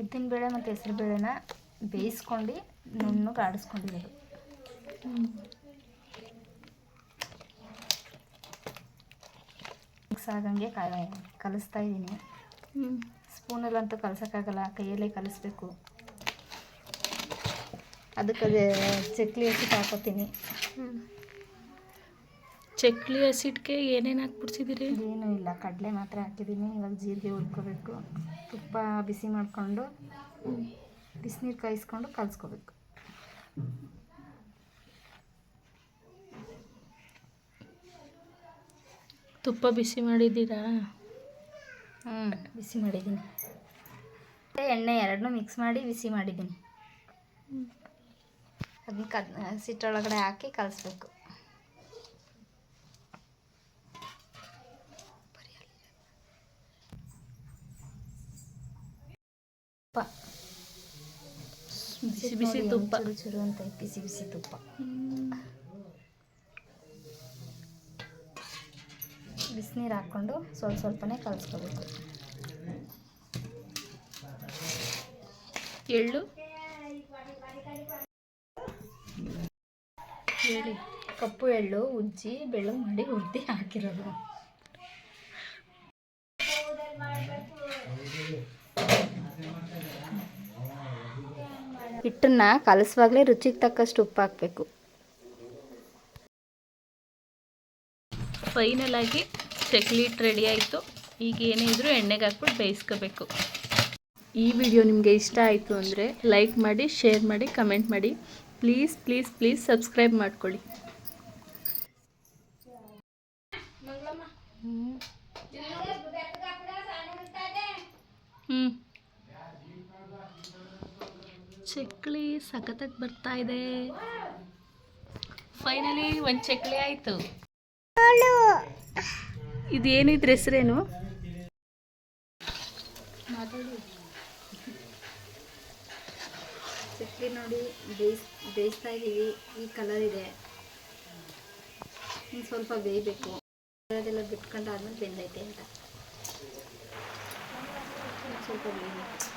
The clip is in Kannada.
ಉದ್ದಿನಬೇಳೆ ಮತ್ತು ಹೆಸರುಬೇಳೆನ ಬೇಯಿಸ್ಕೊಂಡು ನುಣ್ಣು ಆಡಿಸ್ಕೊಂಡಿರೋದು ಮಿಕ್ಸ್ ಆಗಂಗೆ ಕಾಯಿ ಕಲಿಸ್ತಾ ಇದ್ದೀನಿ. ಹ್ಞೂ ಸ್ಪೂನಲ್ಲಂತೂ ಕಲಸೋಕ್ಕಾಗಲ್ಲ ಕೈಯಲ್ಲೇ ಕಲಿಸ್ಬೇಕು. ಅದಕ್ಕೆ ಅದೇ ಚಕ್ಲಿ ಹಸಿಟ್ಟು ಹಾಕೋತೀನಿ. ಚಕ್ಲಿ ಹಸಿಟ್ಟಿಗೆ ಏನೇನು ಹಾಕ್ಬಿಡ್ಸಿದ್ದೀರಿ? ಏನೂ ಇಲ್ಲ ಕಡಲೆ ಮಾತ್ರ ಹಾಕಿದ್ದೀನಿ ಇವಾಗ ಜೀರಿಗೆ ಹುರ್ಕೋಬೇಕು. ತುಪ್ಪ ಬಿಸಿ ಮಾಡಿಕೊಂಡು ಬಿಸಿನೀರು ಕಾಯಿಸ್ಕೊಂಡು ಕಲಿಸ್ಕೋಬೇಕು. ತುಪ್ಪ ಬಿಸಿ ಮಾಡಿದ್ದೀರಾ? ಹ್ಞೂ ಬಿಸಿ ಮಾಡಿದ್ದೀನಿ. ಮತ್ತು ಎಣ್ಣೆ ಎರಡನ್ನೂ ಮಿಕ್ಸ್ ಮಾಡಿ ಬಿಸಿ ಮಾಡಿದ್ದೀನಿ. ಅದನ್ನ ಕದ್ ಸಿಟ್ಟೊಳಗಡೆ ಹಾಕಿ ಕಲಿಸ್ಬೇಕು. ತುಪ್ಪ. ಬಿಸಿ ಬಿಸಿ ತುಪ್ಪ. ಚುರು ಅಂತ ಬಿಸಿ ಬಿಸಿ ತುಪ್ಪ. ಬಿಸಿನೀರು ಹಾಕ್ಕೊಂಡು ಸ್ವಲ್ಪ ಸ್ವಲ್ಪನೇ ಕಲಿಸ್ಕೋಬೇಕು. ಎಳ್ಳು. ಹೇಳಿ. ಕಪ್ಪು ಎಳ್ಳು ಉಜ್ಜಿ ಬೆಳ್ಳು ಮಾಡಿ ಉದ್ದಿ ಹಾಕಿರೋದು. ಹಿಟ್ಟನ್ನ ಕಲಸುವಾಗಲೇ ರುಚಿಗೆ ತಕ್ಕಷ್ಟು ಉಪ್ಪು ಹಾಕಬೇಕು. ಫೈನಲ್ ಆಗಿ ಚಕ್ಲಿ ಹಿಟ್ಟು ರೆಡಿ ಆಯಿತು. ಈಗ ಏನೇ ಇದ್ರು ಎಣ್ಣೆಗೆ ಹಾಕ್ಬಿಟ್ಟು ಬೇಯಿಸ್ಕೋಬೇಕು. ಈ ವಿಡಿಯೋ ನಿಮಗೆ ಇಷ್ಟ ಆಯಿತು ಅಂದರೆ ಲೈಕ್ ಮಾಡಿ, ಶೇರ್ ಮಾಡಿ, ಕಮೆಂಟ್ ಮಾಡಿ. ಪ್ಲೀಸ್ ಪ್ಲೀಸ್ ಪ್ಲೀಸ್ ಸಬ್ಸ್ಕ್ರೈಬ್ ಮಾಡ್ಕೊಳ್ಳಿ. ಹ್ಞೂ ಚಕ್ಲಿ ಸಖತ್ತಾಗಿ ಬರ್ತಾ ಇದೆ. ಫೈನಲಿ ಒಂದು ಚಕ್ಲಿ ಆಯಿತು. ಇದೇನಿದ್ರ ಹೆಸರೇನು? ಚಕ್ಲಿ ನೋಡಿ, ಬೇಯಿಸ್, ಬೇಯಿಸ್ತಾ ಇದ್ದೀವಿ ಈ ಕಲರ್ ಇದೆ. ಇನ್ನು ಸ್ವಲ್ಪ ಬೇಯಬೇಕು. ಅದೆಲ್ಲ ಬಿಟ್ಕೊಂಡಾದ್ಮೇಲೆ ಬೆಂದೈತೆ ಅಂತ. ಸ್ವಲ್ಪ ಬೇಯಬೇಕು.